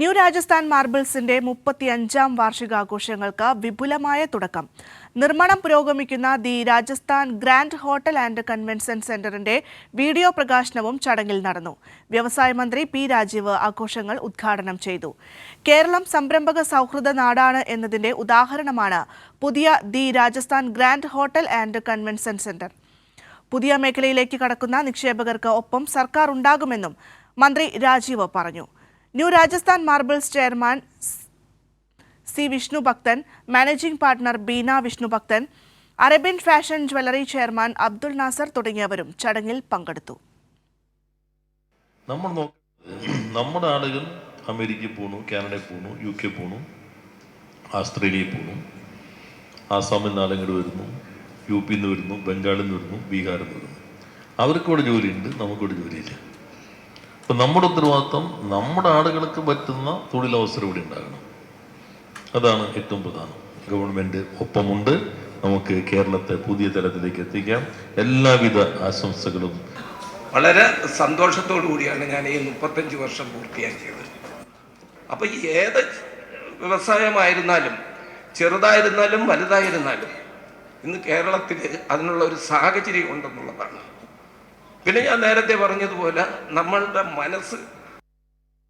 New Rajasthan മാർബിൾസിന്റെ മുപ്പത്തിയഞ്ചാം വാർഷികാഘോഷങ്ങൾക്ക് വിപുലമായ തുടക്കം. നിർമ്മാണം പുരോഗമിക്കുന്ന the Rajasthan grand hotel and convention സെന്ററിന്റെ വീഡിയോ പ്രകാശനവും ചടങ്ങിൽ നടന്നു. വ്യവസായ മന്ത്രി പി രാജീവ് ആഘോഷങ്ങൾ ഉദ്ഘാടനം ചെയ്തു. കേരളം സംരംഭക സൗഹൃദ നാടാണ് എന്നതിന്റെ ഉദാഹരണമാണ് പുതിയ the Rajasthan grand hotel and convention centre. പുതിയ മേഖലയിലേക്ക് കടക്കുന്ന നിക്ഷേപകർക്ക് ഒപ്പം സർക്കാർ ഉണ്ടാകുമെന്നും മന്ത്രി രാജീവ് പറഞ്ഞു. New Rajasthan marbles chairman C Vishnu Bhakthan managing partner Beena Vishnu Bhakthan Arabian fashion jewellery chairman Abdul Nasar തുടങ്ങിയവരും ചടങ്ങിൽ പങ്കെടുത്തു. നമ്മൾ നമ്മുടെ ആളുകൾ അമേരിക്കയിൽ പോണു കാനഡയിൽ പോണു യു കെ പോണു ആസ്ട്രേലിയയിൽ പോണു. ആസാമിൽ നിന്ന് ആളുകൾ വരുന്നു യു പിയിൽ നിന്ന് വരുന്നു ബംഗാളിൽ നിന്ന് വരുന്നു ബീഹാറിൽ നിന്ന് വരുന്നു. അവർക്കിവിടെ ജോലിയുണ്ട് നമുക്കിവിടെ ജോലിയില്ല. അപ്പം നമ്മുടെ ഉത്തരവാദിത്വം നമ്മുടെ ആളുകൾക്ക് പറ്റുന്ന തൊഴിലവസരം ഇവിടെ ഉണ്ടാകണം. അതാണ് ഏറ്റവും പ്രധാനം. ഗവൺമെന്റ് ഒപ്പമുണ്ട്. നമുക്ക് കേരളത്തെ പുതിയ തലത്തിലേക്ക് എത്തിക്കാം. എല്ലാവിധ ആശംസകളും. വളരെ സന്തോഷത്തോടു കൂടിയാണ് ഞാൻ ഈ മുപ്പത്തഞ്ച് വർഷം പൂർത്തിയാക്കിയത്. അപ്പോൾ ഏത് വ്യവസായമായിരുന്നാലും ചെറുതായിരുന്നാലും വലുതായിരുന്നാലും ഇന്ന് കേരളത്തിൽ അതിനുള്ള ഒരു സാഹചര്യം ഉണ്ടെന്നുള്ളതാണ്. പിന്നെ ഞാൻ നേരത്തെ പറഞ്ഞതുപോലെ നമ്മളുടെ മനസ്സ്